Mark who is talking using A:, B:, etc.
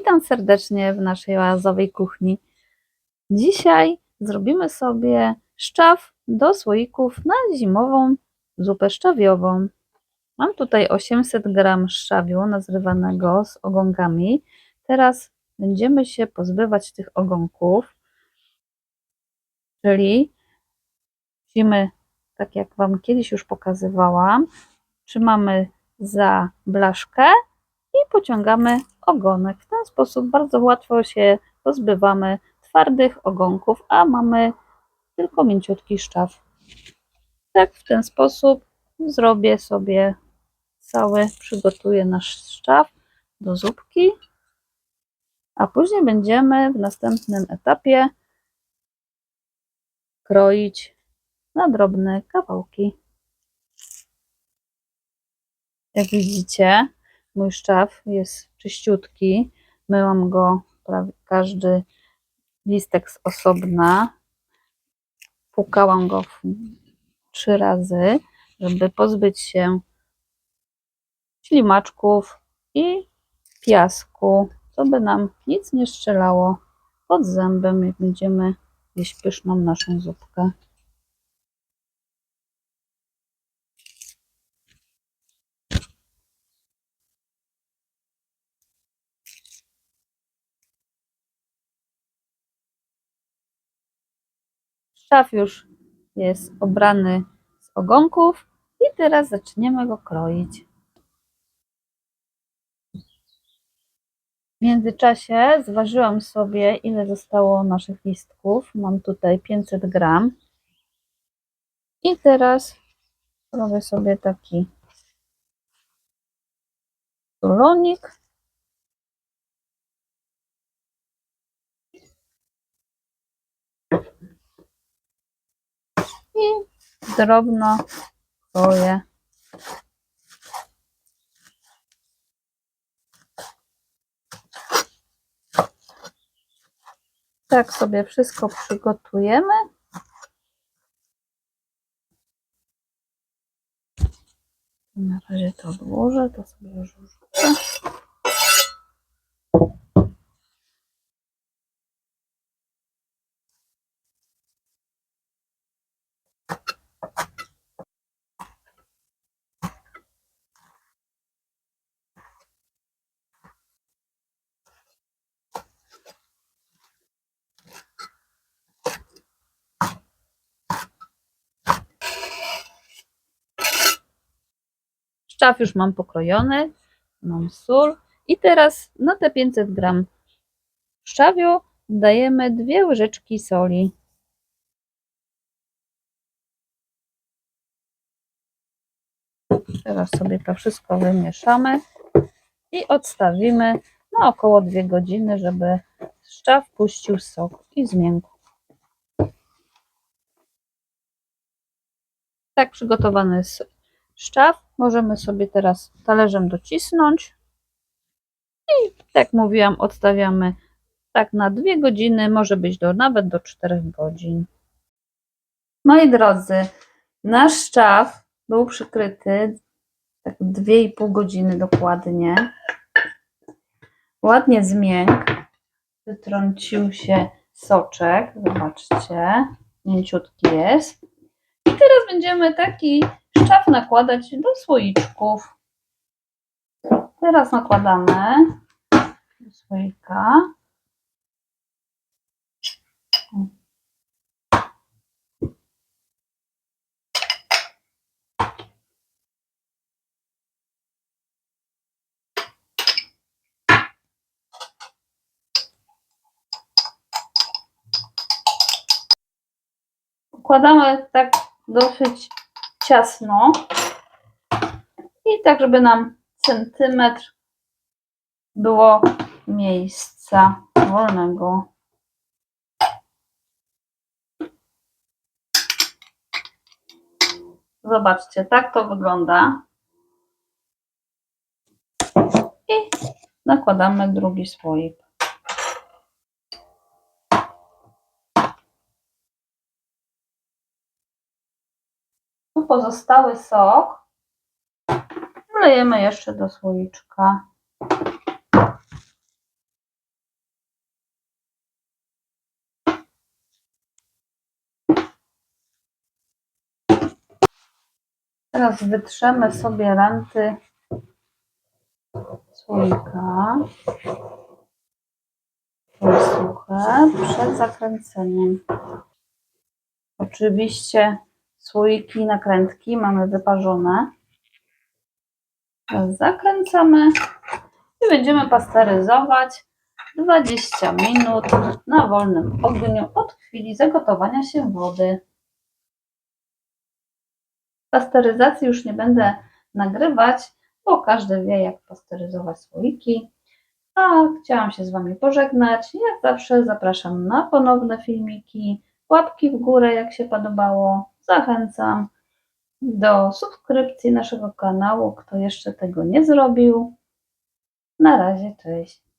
A: Witam serdecznie w naszej oazowej kuchni. Dzisiaj zrobimy sobie szczaw do słoików na zimową zupę szczawiową. Mam tutaj 800 g szczawiu nazrywanego z ogonkami. Teraz będziemy się pozbywać tych ogonków, czyli musimy, tak jak Wam kiedyś już pokazywałam, trzymamy za blaszkę i pociągamy ogonek. W ten sposób bardzo łatwo się pozbywamy twardych ogonków, a mamy tylko mięciutki szczaw. Tak w ten sposób zrobię sobie cały, przygotuję nasz szczaw do zupki, a później będziemy w następnym etapie kroić na drobne kawałki. Jak widzicie, mój szczaw jest czyściutki. Myłam go prawie każdy listek z osobna. Płukałam go trzy razy, żeby pozbyć się ślimaczków i piasku, co by nam nic nie strzelało pod zębem, jak będziemy jeść pyszną naszą zupkę. Szaf już jest obrany z ogonków i teraz zaczniemy go kroić. W międzyczasie zważyłam sobie, ile zostało naszych listków. Mam tutaj 500 gram. I teraz robię sobie taki rulonik. I drobno kroję. Tak sobie wszystko przygotujemy. Na razie to odłożę, to sobie już wrzucę. Szczaw już mam pokrojony, mam sól i teraz na te 500 gram szczawiu dajemy dwie łyżeczki soli. Teraz sobie to wszystko wymieszamy i odstawimy na około 2 godziny, żeby szczaw puścił sok i zmiękł. Tak przygotowany jest szczaw możemy sobie teraz talerzem docisnąć i tak mówiłam odstawiamy tak na 2 godziny, może być do nawet do 4 godzin. Moi drodzy, nasz szczaw był przykryty tak 2,5 godziny dokładnie. Ładnie zmiękł, wytrącił się soczek, zobaczcie, mięciutki jest. I teraz będziemy taki szczaw nakładać do słoiczków. Teraz nakładamy do słoika. Układamy tak dosyć ciasno i tak, żeby nam centymetr było miejsca wolnego. Zobaczcie, tak to wygląda. I nakładamy drugi słoik. pozostały sok wlejemy jeszcze do słoiczka. Teraz wytrzemy sobie ranty słoika. Suche przed zakręceniem. Oczywiście słoiki nakrętki mamy wyparzone. Zakręcamy i będziemy pasteryzować 20 minut na wolnym ogniu od chwili zagotowania się wody. Pasteryzacji już nie będę nagrywać, bo każdy wie, jak pasteryzować słoiki. A chciałam się z Wami pożegnać. Jak zawsze zapraszam na ponowne filmiki. Łapki w górę, jak się podobało. Zachęcam do subskrypcji naszego kanału, kto jeszcze tego nie zrobił. Na razie, cześć.